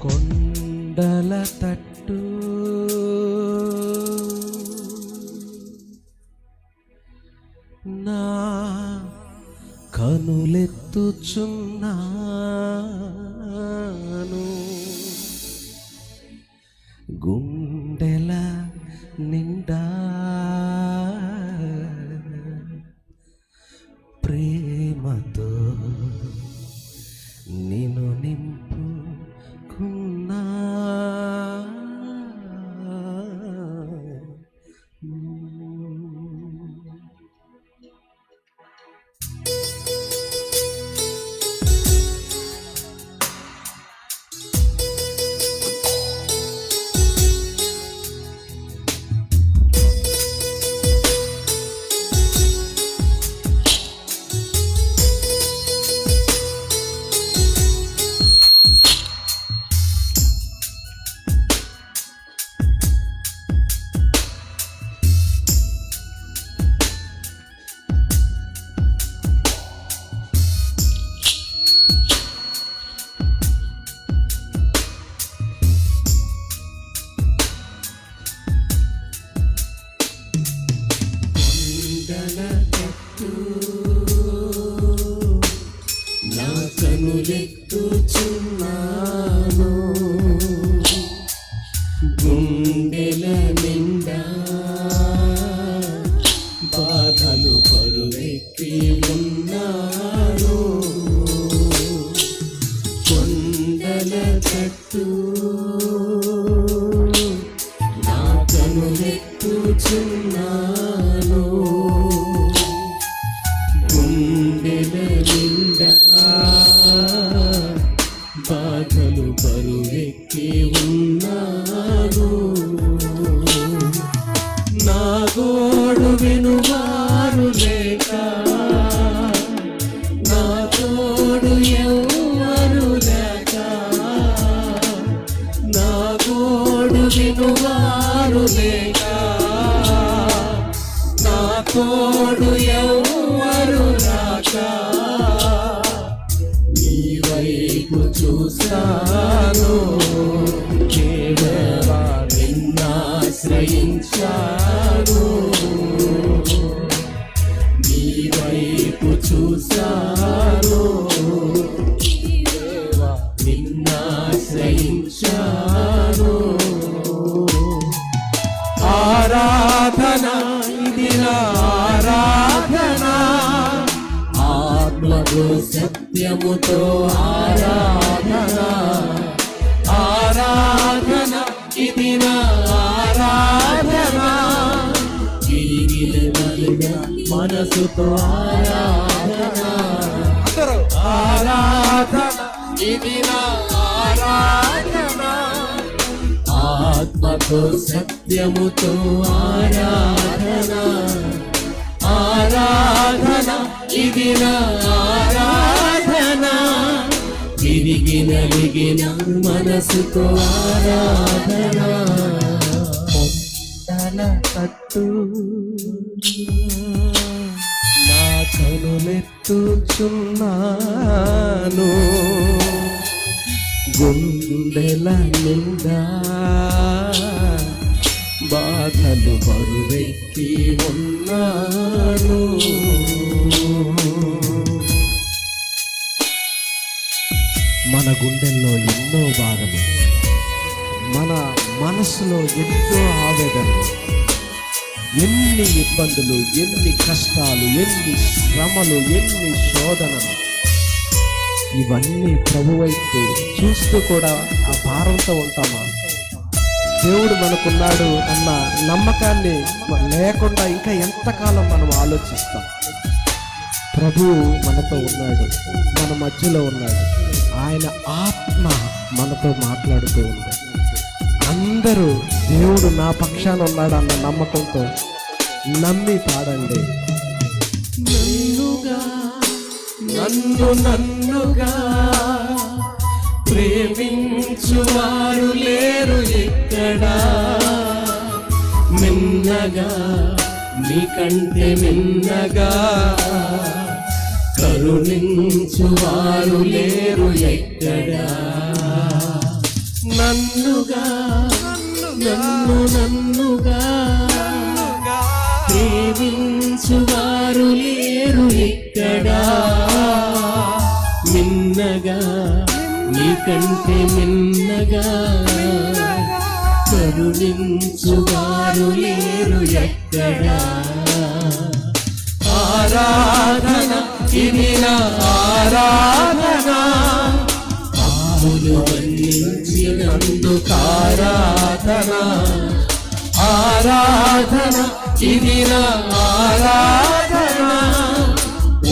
కొండల తట్టు. నా కనులెత్తుచున్నాను. గుండెల నిండా ప్రేమతో నిను నింపు కొండల కొండల నిన్నాశ్రయించాను నీ వైపు చూస్తాను కేవలా నిన్నాశ్రయించాను. ఆరాధన ఇది ఆరాధన. ఆత్మకు సత్యముతో ఆరాధన మనసుతో ఆరాధన ఆరాధన ఇది నా ఆరాధన. ఆత్మతో సత్యముతో ఆరాధన ఆరాధన ఇది నా ఆరాధన. తిరిగి నలిగిన మనసుతో ఆరాధన పట్టు కనులెత్తుచున్నాను గుండెల నిండా బాధలు బరువెక్కి ఉన్నాను. మన గుండెల్లో ఎన్నో బాధలు మన మనసులో ఎంతో ఆవేదనలు ఎన్ని ఇబ్బందులు ఎన్ని కష్టాలు ఎన్ని శ్రమలు ఎన్ని శోధనలు. ఇవన్నీ ప్రభు వైపు చూస్తూ కూడా ఆ భారంతో ఉంటామా? దేవుడు మనకున్నాడు అన్న నమ్మకాన్ని లేకుండా ఇంకా ఎంతకాలం మనం ఆలోచిస్తాం? ప్రభు మనతో ఉన్నాడు మన మధ్యలో ఉన్నాడు. ఆయన ఆత్మ మనతో మాట్లాడుతూ ఉంది అందరూ దేవుడు నా పక్షాన ఉన్నాడన్న నమ్మకంతో నమ్మి పాడండి. నన్నుగా నన్ను నన్నుగా ప్రేమించువారు లేరు ఎక్కడా? మిన్నగా నీకంటే మిన్నగా కరుణించువారు లేరు ఎక్కడా? నన్నుగా నన్ను నన్నుగా ప్రేమించువారు లేరు ఇక్కడ మిన్నగా నీకంటే మిన్నగా కరుణించువారు లేరు ఎక్కడా? ఆరాధన ఇది నా ఆరాధన. పాములు వందించినందుకు ఆరాధన ఆరాధన ఇది నా ఆరాధన.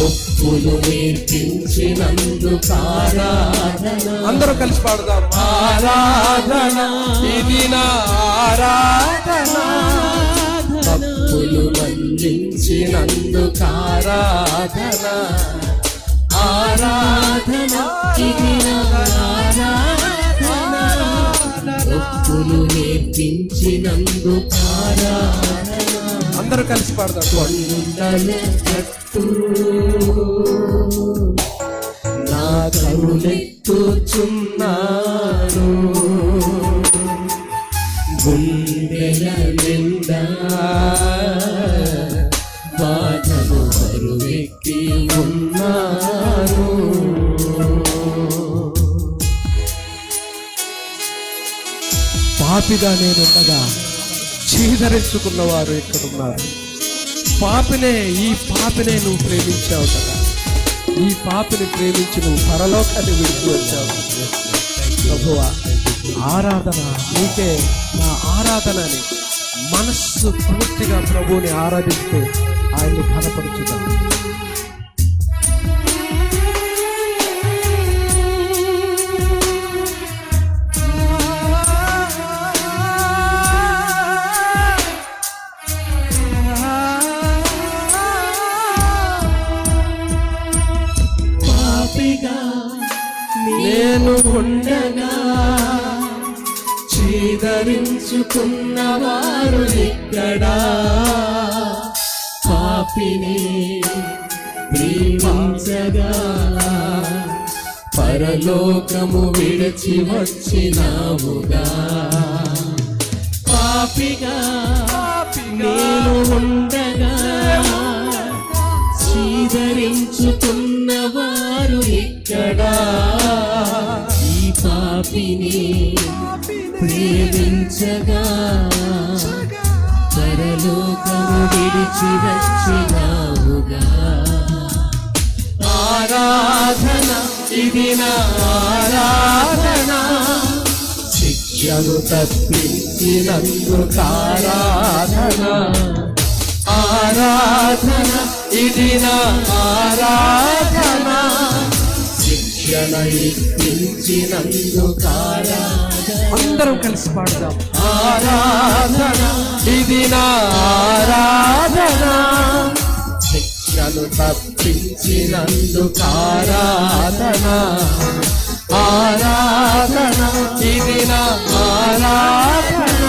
ఒప్పులు నేర్పించినందుకు ఆరాధన. అందరూ కలిసి పాడుదాం. ఆరాధన ఇది నా ఆరాధన. తప్పులు వందించినందుకు ఆరాధన. ఆరాధన ఇది నా నేర్పించినందుకు ఆరాధన అందరూ కలిసి కట్టు నా కరులెత్తుచున్నాను గుండెల నిండా బాధలు బరువెక్కి ఉన్నాను. పాపిగా నేనుండగా చీదరించుకున్న వారు ఇక్కడ ఉన్నారు పాపినే ఈ పాపినే నువ్వు ప్రేమించావు కదా. ఈ పాపిని ప్రేమించి నువ్వు పరలోకాన్ని విడిచి వచ్చావు. ప్రభువా ఆరాధన నీకే నా ఆరాధనని మనస్సు పూర్తిగా ప్రభువుని ఆరాధిస్తూ ఆయన్ని ఘనపరుచుదాం. నేను ఉండగా చీదరించుకున్న వారు ఇక్కడ పాపిని ప్రేమించగా పరలోకము విడిచి వచ్చినావుగా. పాపిగా నేను ఉండగా చీదరించుకున్న వారు ఇక్కడ పాపిని ప్రేమించగా పరలోకము విడిచి వచ్చినావుగా ఆరాధన ఇది నా ఆరాధన. శిక్షను తప్పించినందుకు ఆరాధన ఆరాధన ఇది నా ఆరాధన. అందరం కలిసి పాడుదాం. ఆరాధన ఇది నా ఆరాధన. శిక్షను తప్పించినందుకు ఆరాధన ఆరాధన ఇది నా ఆరాధన.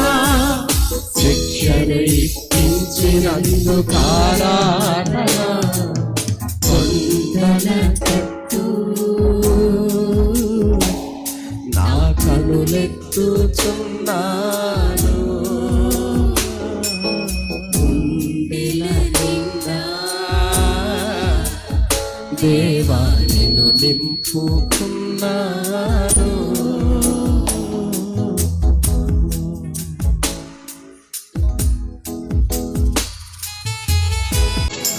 శిక్షను ఇప్పించినందుకు ఆరాధన నిండా దేవా నిన్ను నింపుకున్నాను.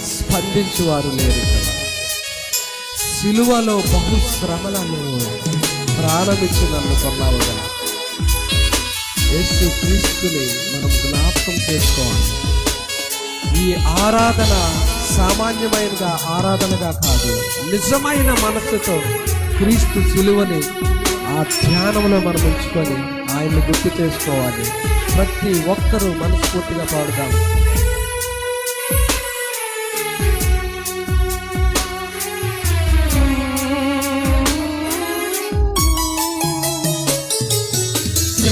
స్పందించువారు లేరు సిలువలో బహు శ్రమలను ప్రారంభించి నన్ను కొన్నావు కదా యేసు క్రీస్తుని మనం జ్ఞాపకం చేసుకోవాలి. ఈ ఆరాధన సామాన్యమైనగా ఆరాధనగా కాదు నిజమైన మనస్సుతో క్రీస్తు సులువని ఆ ధ్యానంలో మనం ఉంచుకొని ఆయన్ని గుర్తు చేసుకోవాలి. ప్రతి ఒక్కరూ మనస్ఫూర్తిగా పాడుదాం.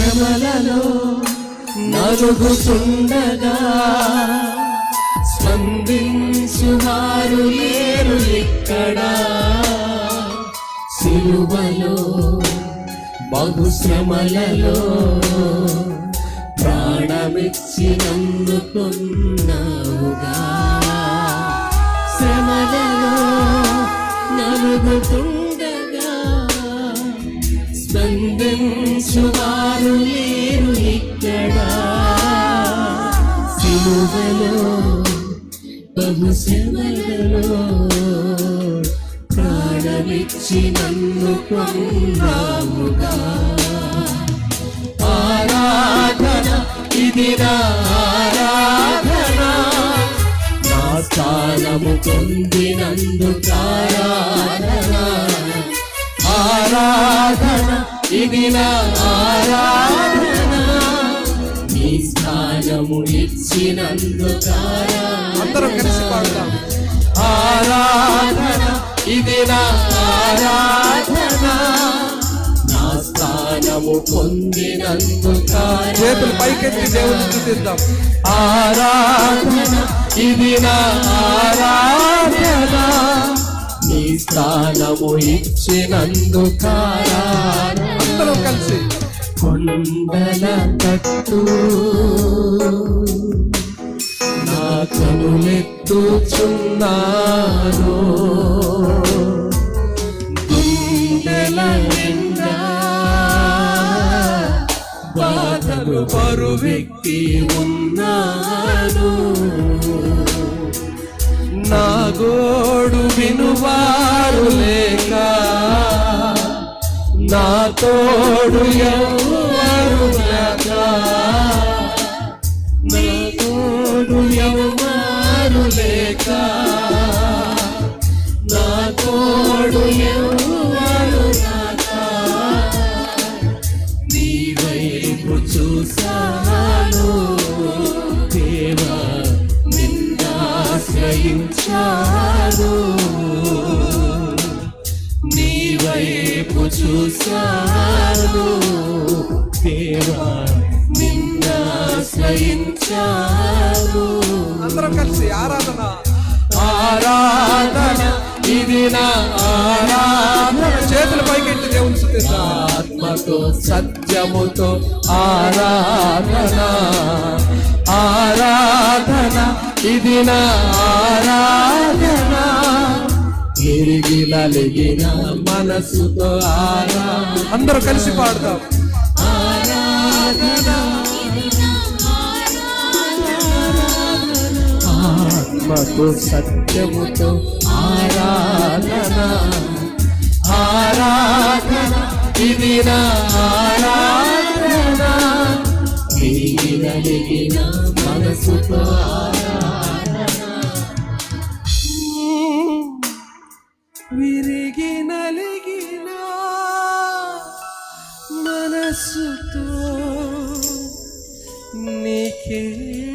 శ్రమలలో నలుగుతుండగా స్పందించువారు లేరు ఇక్కడ సిలువలో బహుశ్రమలలో ప్రాణమిచ్చి నన్నుకున్నావుగా శ్రమలలో నలుగుతుండగా బహుశ్రమలలో ప్రాణమిచ్చి నన్ను కొన్నావుగా ఆరాధన ఇది ఆరాధన నా స్థానము పొందినందుకు ఆరాధన. ఆరాధన ఇది ఆరాధన. స్థానము ఇచ్చినందుకు అందరం కలిసి పాడదాం ఆరాధన ఇది నా ఆరాధన. నా స్థానము పొందినందుకు చేతులు పైకెత్తి దేవుని స్థుతిద్దాం. ఆరాధన ఇది నా ఆరాధన. నీ స్థానము ఇచ్చినందుకు అందరం కలిసి. కొండల తట్టు నా కనులెత్తుచున్నాను. గుండెల నిండా బాధలు వ్యక్తి ఉన్నాను. నా గోడు వినువారు లేక నా తోడు ఎవరు అందరం కలిసి ఆరాధన. ఆరాధన ఇది నా ఆరాధన. చేతులు పైకెత్తి దేవుని స్థుతిద్దాం ఆత్మతో సత్యముతో ఆరాధన. ఆరాధన ఇది నా ఆరాధన. ఎరిగి నలిగిన మనసుతో ఆరాధన. అందరూ కలిసి పాడదాం. ఆరాధన. ఆత్మకు సత్యముతో ఆరాధన. ఆరాధన ఇది నా ఆరాధన. నలిగిన మనసుతో ఆరాధన. విరిగి నలిగిన నీకే